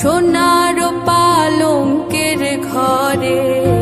সোনার পালঙ্কের ঘরে।